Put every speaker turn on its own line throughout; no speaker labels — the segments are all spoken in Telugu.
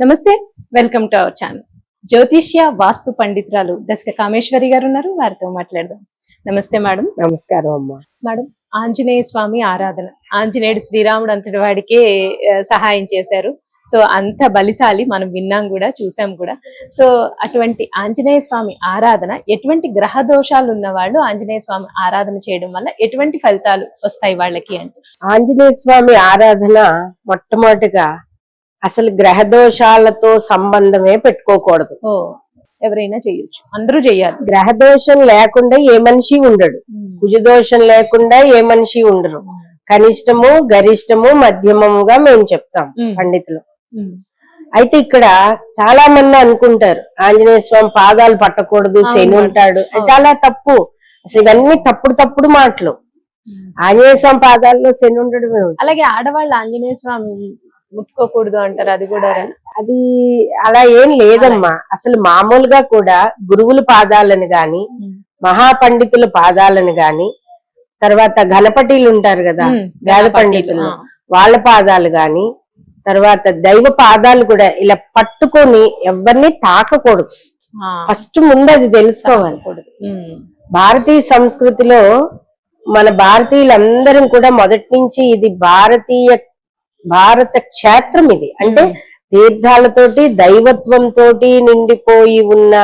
నమస్తే వెల్కమ్ టు అవర్ ఛానల్. జ్యోతిష్య వాస్తు పండితురాలు దశక కామేశ్వరి గారు ఉన్నారు వారితో మాట్లాడదాం. నమస్తే మేడం.
నమస్కారం అమ్మా.
మేడం ఆంజనేయ స్వామి ఆరాధన. ఆంజనేయుడు శ్రీరాముడు అంతటి వాడికే సహాయం చేశారు. సో అంత బలిశాలి మనం విన్నాం కూడా చూసాం కూడా. సో అటువంటి ఆంజనేయ స్వామి ఆరాధన ఎటువంటి గ్రహ దోషాలు ఉన్న వాళ్ళు ఆంజనేయ స్వామి ఆరాధన చేయడం వల్ల ఎటువంటి ఫలితాలు వస్తాయి వాళ్ళకి అంటే?
ఆంజనేయ స్వామి ఆరాధన మొట్టమొదటిగా అసలు గ్రహ దోషాలతో సంబంధమే పెట్టుకోకూడదు.
ఎవరైనా చేయొచ్చు. అందరూ చేయాలి.
గ్రహ దోషం లేకుండా ఏ మనిషి ఉండడు. కుజ దోషం లేకుండా ఏ మనిషి ఉండరు. కనిష్టము గరిష్టము మధ్యమముగా మేము చెప్తాం. పండితులు. అయితే ఇక్కడ చాలా మంది అనుకుంటారు ఆంజనేయ స్వామి పాదాలు పట్టకూడదు. శని ఉంటాడు. చాలా తప్పు. అసలు ఇవన్నీ తప్పుడు తప్పుడు మాటలు. ఆంజనేయ స్వామి పాదాల్లో శని ఉండడం?
అలాగే ఆడవాళ్ళు ఆంజనేయ స్వామి ముట్టుకోకూడదు అంటారు అది కూడా
అది అలా ఏం లేదమ్మా. అసలు మామూలుగా కూడా గురువుల పాదాలను గాని మహాపండితుల పాదాలను గాని తర్వాత గణపతిలు ఉంటారు కదా వేద పండితులు. వాళ్ళ పాదాలు గాని తర్వాత దైవ పాదాలు కూడా ఇలా పట్టుకొని ఎవరిని తాకకూడదు. ఫస్ట్ ముందు అది తెలుసుకోవాలి. భారతీయ సంస్కృతిలో మన భారతీయులందరం కూడా మొదటి నుంచి ఇది భారతీయ భారత క్షేత్రం ఇది. అంటే. తీర్థాలతోటి దైవత్వంతో నిండిపోయి ఉన్న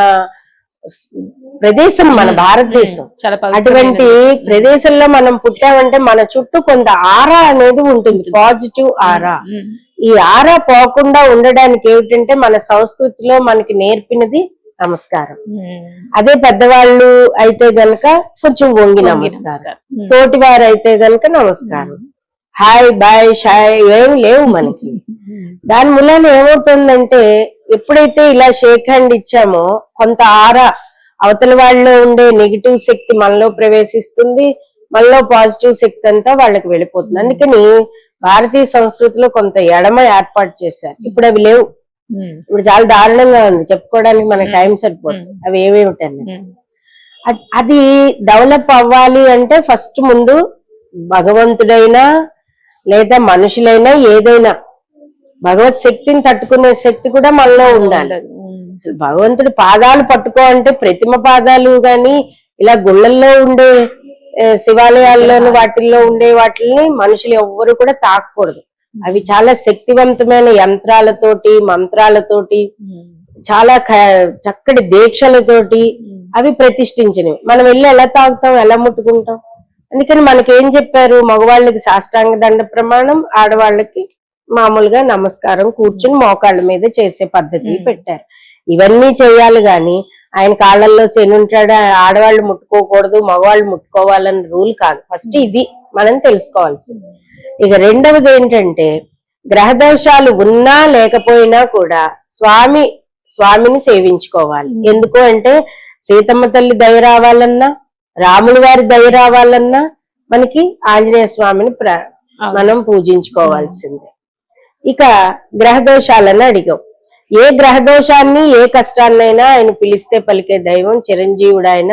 ప్రదేశం మన భారతదేశం. అటువంటి
దేశం.
ప్రదేశంలో మనం పుట్టామంటే మన చుట్టూ కొంత ఆరా అనేది ఉంటుంది. Positive aura. ఈ ఆరా పోకుండా ఉండడానికి ఏమిటంటే మన సంస్కృతిలో మనకి నేర్పినది నమస్కారం. అదే పెద్దవాళ్ళు అయితే గనక కొంచెం వంగి నమస్కారం. తోటి వారు అయితే గనక నమస్కారం. హాయ్ బాయ్ షాయ్ ఏం లేవు మనకి. దాని మూలాన ఏమవుతుందంటే ఎప్పుడైతే ఇలా షేక్ హ్యాండ్ ఇచ్చామో కొంత ఆరా అవతల వాళ్ళలో ఉండే నెగిటివ్ శక్తి మనలో ప్రవేశిస్తుంది మనలో పాజిటివ్ శక్తి అంతా వాళ్ళకి వెళ్ళిపోతుంది. అందుకని భారతీయ సంస్కృతిలో కొంత ఎడమ ఏర్పాటు చేశారు. ఇప్పుడు అవి లేవు. ఇప్పుడు చాలా దారుణంగా ఉంది. చెప్పుకోవడానికి మనకి టైం సరిపోతుంది అవి ఏమేమిటండి అది డెవలప్ అవ్వాలి అంటే ఫస్ట్ ముందు భగవంతుడైనా లేదా మనుషులైనా ఏదైనా భగవత్ శక్తిని తట్టుకునే శక్తి కూడా మనలో ఉండాలి. భగవంతుడి పాదాలు పట్టుకో అంటే ప్రతిమ పాదాలు గాని ఇలా గుళ్ళల్లో ఉండే శివాలయాల్లోని వాటిల్లో ఉండే వాటిని మనుషులు ఎవ్వరు కూడా తాకకూడదు. అవి చాలా శక్తివంతమైన యంత్రాలతోటి మంత్రాలతోటి. చాలా చక్కటి దీక్షలతోటి. అవి ప్రతిష్ఠించినవి. మనం వెళ్ళి ఎలా తాగుతాం ఎలా ముట్టుకుంటాం? అందుకని మనకి ఏం చెప్పారు? మగవాళ్ళకి సాష్టాంగ దండ ప్రమాణం ఆడవాళ్ళకి మామూలుగా నమస్కారం కూర్చుని మోకాళ్ళ మీద చేసే పద్ధతి. పెట్టారు. ఇవన్నీ చేయాలి గాని ఆయన కాళ్ళల్లో శని ఉంటాడు ఆడవాళ్ళు ముట్టుకోకూడదు మగవాళ్ళు ముట్టుకోవాలని రూల్ కాదు. ఫస్ట్ ఇది మనం తెలుసుకోవాల్సింది. ఇక రెండవది ఏంటంటే గ్రహ దోషాలు ఉన్నా లేకపోయినా కూడా స్వామి స్వామిని సేవించుకోవాలి. ఎందుకు అంటే సీతమ్మ తల్లి దయ రావాలన్నా రాముడి వారి దయ రావాలన్నా మనకి ఆంజనేయ స్వామిని. మనం పూజించుకోవాల్సిందే ఇక గ్రహ దోషాలను అడిగాం ఏ గ్రహ దోషాన్ని ఏ కష్టాన్నైనా ఆయన పిలిస్తే పలికే దైవం చిరంజీవుడు ఆయన.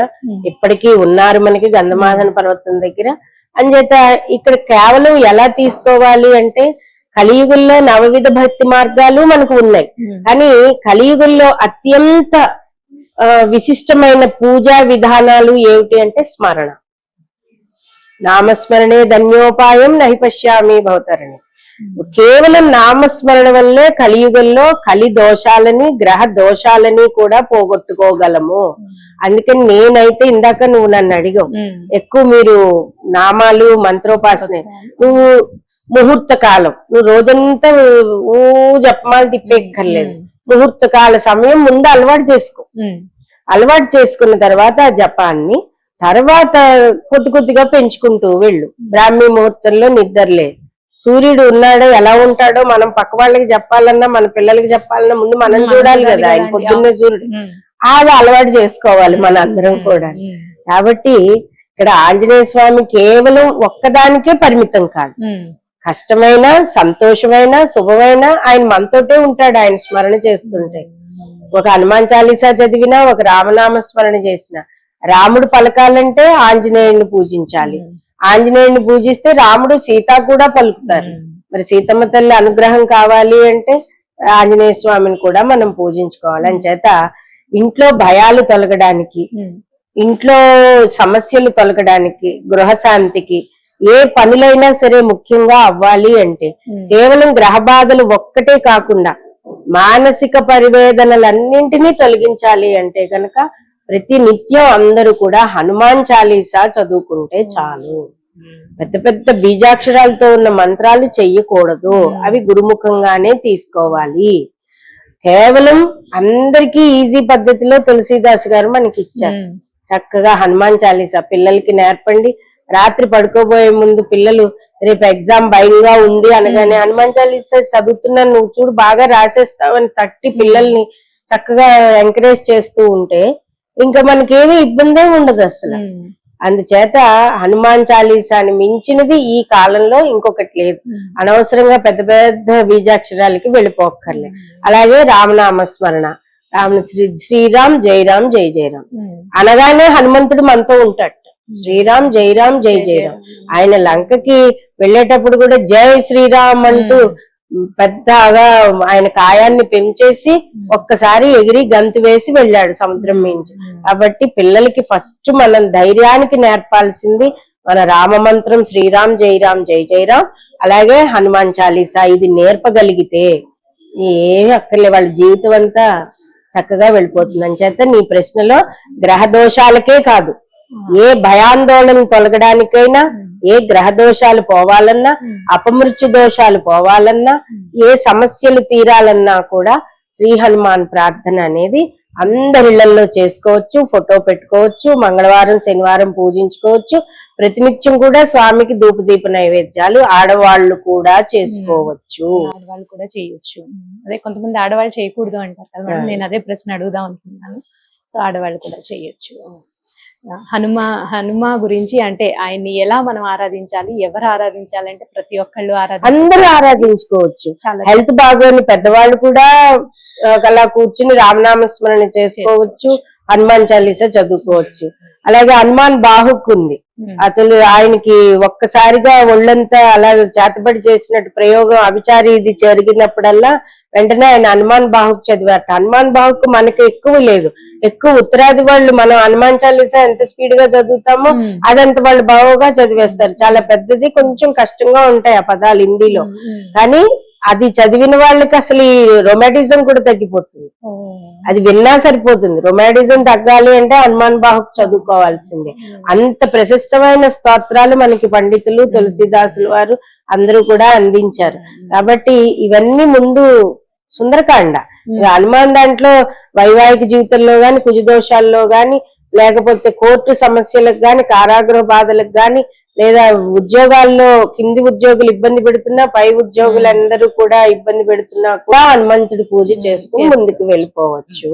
ఇప్పటికీ ఉన్నారు మనకి గంధమాధన పర్వతం దగ్గర అంచేత ఇక్కడ కేవలం ఎలా తీసుకోవాలి అంటే కలియుగంలో నవవిధ భక్తి మార్గాలు మనకు ఉన్నాయి. కానీ కలియుగంలో అత్యంత విశిష్టమైన పూజా విధానాలు ఏమిటి అంటే స్మరణ. నామస్మరణే ధన్యోపాయం నహి పశ్యామి భవతరణి. కేవలం నామస్మరణ వల్లే కలియుగంలో కలి దోషాలని గ్రహ దోషాలని కూడా పోగొట్టుకోగలము. అందుకని నేనైతే ఇందాక నువ్వు నన్ను అడిగావు. ఎక్కువ మీరు నామాలు మంత్రోపాసన నువ్వు ముహూర్త కాలం నువ్వు రోజంతా ఊ జపమాలు తిప్పేక్కర్లేదు ముహూర్త కాల సమయం ముందు అలవాటు చేసుకో. అలవాటు చేసుకున్న తర్వాత ఆ జపాన్ని తర్వాత కొద్ది కొద్దిగా పెంచుకుంటూ వెళ్ళు బ్రాహ్మీ ముహూర్తంలో నిద్రలే సూర్యుడు ఉన్నాడో ఎలా ఉంటాడో మనం పక్క వాళ్ళకి చెప్పాలన్నా మన పిల్లలకి చెప్పాలన్నా ముందు మనం చూడాలి కదా ఆయన. పొద్దున్నే సూర్యుడు. అది అలవాటు చేసుకోవాలి మన అందరం కూడా. కాబట్టి ఇక్కడ ఆంజనేయ స్వామి కేవలం ఒక్కదానికే పరిమితం కాదు. కష్టమైన సంతోషమైన శుభమైన ఆయన మనతోటే ఉంటాడు ఆయన స్మరణ చేస్తుంటే. ఒక హనుమాన్ చాలీసా చదివినా ఒక రామనామ స్మరణ చేసిన. రాముడు పలకాలంటే ఆంజనేయుని పూజించాలి. ఆంజనేయుని పూజిస్తే రాముడు సీత కూడా పలుకుతారు. మరి సీతమ్మ తల్లి అనుగ్రహం కావాలి అంటే ఆంజనేయ స్వామిని కూడా మనం పూజించుకోవాలి. అని చేత ఇంట్లో భయాలు తొలగడానికి ఇంట్లో సమస్యలు తొలగడానికి గృహశాంతికి ఏ పనులైనా సరే ముఖ్యంగా అవ్వాలి అంటే కేవలం గ్రహ బాధలు ఒక్కటే కాకుండా మానసిక పరివేదనలన్నింటినీ తొలగించాలి అంటే గనక ప్రతి నిత్యం అందరూ కూడా హనుమాన్ చాలీసా చదువుకుంటే చాలు. పెద్ద పెద్ద బీజాక్షరాలతో ఉన్న మంత్రాలు చెయ్యకూడదు. అవి గురుముఖంగానే తీసుకోవాలి. కేవలం అందరికీ ఈజీ పద్ధతిలో తులసీదాస్ గారు మనకి ఇచ్చారు చక్కగా హనుమాన్ చాలీసా పిల్లలకి నేర్పండి. రాత్రి పడుకోబోయే ముందు పిల్లలు రేపు ఎగ్జామ్ భయంగా ఉంది అనగానే హనుమాన్ చాలీసా చదువుతున్నాను నువ్వు చూడు బాగా రాసేస్తావని తట్టి పిల్లల్ని చక్కగా ఎంకరేజ్ చేస్తూ ఉంటే ఇంకా మనకేమీ ఇబ్బందే ఉండదు అసలు. అందుచేత హనుమాన్ చాలీసాని మించినది ఈ కాలంలో ఇంకొకటి లేదు. అనవసరంగా పెద్ద పెద్ద బీజాక్షరాలకి వెళ్ళిపోక్కర్లే. అలాగే రామనామ స్మరణ రామ శ్రీ శ్రీరామ్ జయరామ్ జై జయరామ్ అనగానే హనుమంతుడు మనతో ఉంటాడు. శ్రీరామ్ జయరామ్ జై జయరామ్ ఆయన లంకకి వెళ్ళేటప్పుడు కూడా జై శ్రీరామ్ అంటూ పెద్దగా ఆయన కాయాన్ని పెంచేసి ఒక్కసారి ఎగిరి గంతు వేసి వెళ్ళాడు సముద్రం మించి. కాబట్టి పిల్లలకి ఫస్ట్ మనం ధైర్యానికి నేర్పాల్సింది మన రామ మంత్రం శ్రీరామ్ జయరామ్ జై జయరామ్ అలాగే హనుమాన్ చాలీసా ఇది నేర్పగలిగితే ఏ అక్కర్లే వాళ్ళ జీవితం అంతా చక్కగా వెళ్ళిపోతుంది అని చేత నీ ప్రశ్నలో గ్రహ దోషాలకే కాదు ఏ భయాందోళన తొలగడానికైనా ఏ గ్రహ దోషాలు పోవాలన్నా అపమృత్యు దోషాలు పోవాలన్నా ఏ సమస్యలు తీరాలన్నా కూడా శ్రీ హనుమాన్ ప్రార్థన అనేది అందరిళ్ళలో చేసుకోవచ్చు ఫోటో పెట్టుకోవచ్చు మంగళవారం శనివారం పూజించుకోవచ్చు. ప్రతినిత్యం కూడా స్వామికి ధూపదీప నైవేద్యాలు ఆడవాళ్ళు కూడా చేసుకోవచ్చు.
ఆడవాళ్ళు కూడా చేయొచ్చు. అదే కొంతమంది ఆడవాళ్ళు చేయకూడదు అంటారు కదా. నేను అదే ప్రశ్న అడుగుదాం అనుకున్నాను సో ఆడవాళ్ళు కూడా చేయొచ్చు. హనుమ హనుమ గురించి అంటే ఆయన్ని ఎలా మనం ఆరాధించాలి ఎవరు ఆరాధించాలి అంటే ప్రతి ఒక్కళ్ళు ఆరాధించాలి
అందరూ ఆరాధించుకోవచ్చు. హెల్త్ బాగోని పెద్దవాళ్ళు కూడా అలా కూర్చుని రామనామ స్మరణ చేసుకోవచ్చు. హనుమాన్ చాలీసా చదువుకోవచ్చు. అలాగే హనుమాన్ బాహుక్ ఉంది.
ఉమ్,
అతను ఆయనకి ఒక్కసారిగా ఒళ్ళంతా అలా చేతబడి చేసినట్టు ప్రయోగం అభిచారి ఇది జరిగినప్పుడల్లా వెంటనే ఆయన హనుమాన్ బాహుక్ చదివారట. హనుమాన్ బాహుక్ మనకి ఎక్కువ లేదు. ఎక్కువ ఉత్తరాది వాళ్ళు మనం హనుమాన్ చాలీసా ఎంత స్పీడ్గా చదువుతామో అదంత వాళ్ళు బాగుగా చదివేస్తారు. చాలా పెద్దది కొంచెం కష్టంగా ఉంటాయి ఆ పదాలు హిందీలో. కానీ అది చదివిన వాళ్ళకి అసలు ఈ రొమాటిజం కూడా తగ్గిపోతుంది. అది విన్నా సరిపోతుంది. రొమాటిజం తగ్గాలి అంటే హనుమాన్ బాహుక్ చదువుకోవాల్సిందే. అంత ప్రశస్తమైన స్తోత్రాలు మనకి పండితులు తులసిదాసులు వారు అందరూ కూడా అందించారు. కాబట్టి ఇవన్నీ ముందు సుందరకాండ. హనుమాన్ దాంట్లో వైవాహిక జీవితంలో గాని కుజదోషాల్లో గాని లేకపోతే కోర్టు సమస్యలకు గాని కారాగృహ బాధలకు గాని లేదా ఉద్యోగాల్లో కింది ఉద్యోగులు ఇబ్బంది పెడుతున్నా పై ఉద్యోగులందరూ కూడా ఇబ్బంది పెడుతున్నా కూడా హనుమంతుడి పూజ చేసుకుని ముందుకు వెళ్ళిపోవచ్చు.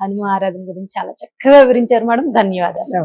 హనుమ ఆరాధన గురించి చాలా చక్కగా వివరించారు మేడం. ధన్యవాదాలు.